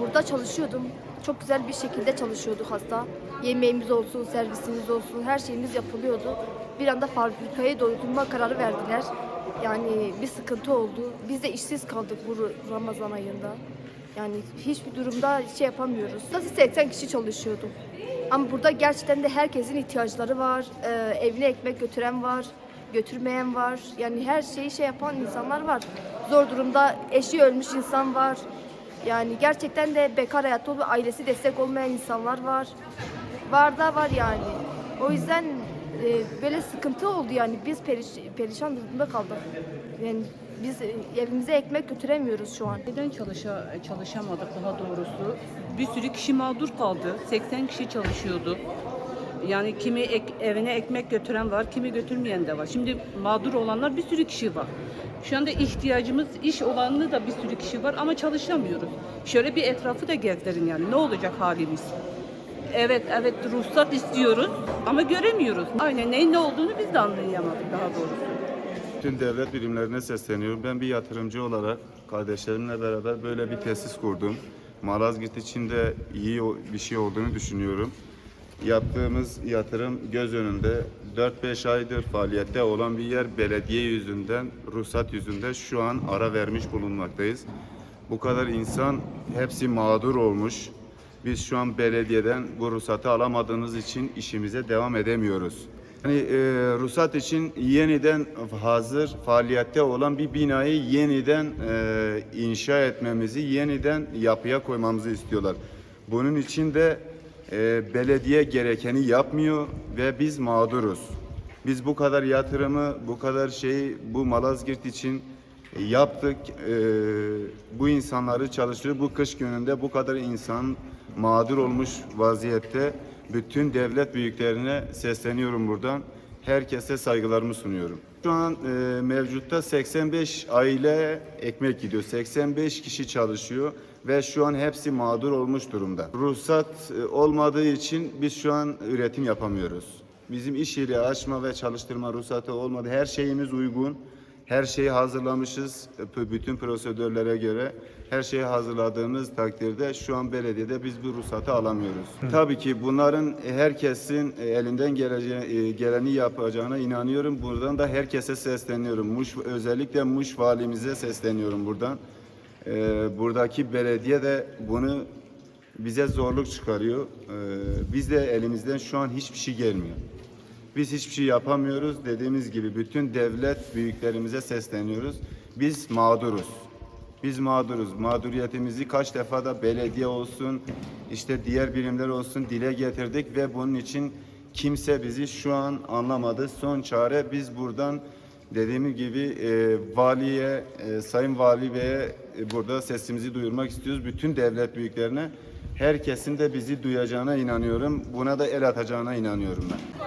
burada çalışıyordum. Çok güzel bir şekilde çalışıyorduk hasta. Yemeğimiz olsun, servisimiz olsun, her şeyimiz yapılıyordu. Bir anda fabrikayı doldurma kararı verdiler. Yani bir sıkıntı oldu. Biz de işsiz kaldık bu Ramazan ayında. Yani hiçbir durumda şey yapamıyoruz. Nasıl 80 kişi çalışıyorduk. Ama burada gerçekten de herkesin ihtiyaçları var. Ee, evine ekmek götüren var, götürmeyen var. Yani her şeyi şey yapan insanlar var. Zor durumda eşi ölmüş insan var. Yani gerçekten de bekar hayatta olup ailesi destek olmayan insanlar var. Var da var yani. O yüzden e, böyle sıkıntı oldu yani. Biz periş, perişan durumda kaldık. Yani biz e, evimize ekmek götüremiyoruz şu an. Neden çalışa, çalışamadık daha doğrusu? Bir sürü kişi mağdur kaldı. 80 kişi çalışıyordu. Yani kimi ek- evine ekmek götüren var, kimi götürmeyen de var. Şimdi mağdur olanlar bir sürü kişi var. Şu anda ihtiyacımız iş olanlı da bir sürü kişi var ama çalışamıyoruz. Şöyle bir etrafı da gezdirin yani ne olacak halimiz? Evet evet ruhsat istiyoruz ama göremiyoruz. Aynen neyin ne olduğunu biz de anlayamadık daha doğrusu. Bütün devlet birimlerine sesleniyorum. Ben bir yatırımcı olarak kardeşlerimle beraber böyle bir tesis kurdum. Malazgirt için de iyi bir şey olduğunu düşünüyorum. Yaptığımız yatırım göz önünde 4-5 aydır faaliyette olan bir yer belediye yüzünden, ruhsat yüzünden şu an ara vermiş bulunmaktayız. Bu kadar insan hepsi mağdur olmuş. Biz şu an belediyeden bu ruhsatı alamadığımız için işimize devam edemiyoruz. Yani e, ruhsat için yeniden hazır faaliyette olan bir binayı yeniden e, inşa etmemizi, yeniden yapıya koymamızı istiyorlar. Bunun için de e, belediye gerekeni yapmıyor ve biz mağduruz. Biz bu kadar yatırımı, bu kadar şeyi bu Malazgirt için yaptık. E, bu insanları çalıştırıyor. Bu kış gününde bu kadar insan mağdur olmuş vaziyette bütün devlet büyüklerine sesleniyorum buradan. Herkese saygılarımı sunuyorum. Şu an e, mevcutta 85 aile ekmek gidiyor. 85 kişi çalışıyor ve şu an hepsi mağdur olmuş durumda. Ruhsat e, olmadığı için biz şu an üretim yapamıyoruz. Bizim iş yeri açma ve çalıştırma ruhsatı olmadı. Her şeyimiz uygun. Her şeyi hazırlamışız e, bütün prosedürlere göre. Her şeyi hazırladığımız takdirde şu an belediyede biz bu ruhsatı alamıyoruz. Tabii ki bunların herkesin elinden geleceği, geleni yapacağına inanıyorum. Buradan da herkese sesleniyorum. Muş, özellikle Muş valimize sesleniyorum buradan. Buradaki belediye de bunu bize zorluk çıkarıyor. Biz de elimizden şu an hiçbir şey gelmiyor. Biz hiçbir şey yapamıyoruz. Dediğimiz gibi bütün devlet büyüklerimize sesleniyoruz. Biz mağduruz. Biz mağduruz. Mağduriyetimizi kaç defa da belediye olsun, işte diğer birimler olsun dile getirdik ve bunun için kimse bizi şu an anlamadı. Son çare biz buradan dediğim gibi e, valiye, e, sayın vali beye e, burada sesimizi duyurmak istiyoruz. Bütün devlet büyüklerine herkesin de bizi duyacağına inanıyorum. Buna da el atacağına inanıyorum ben.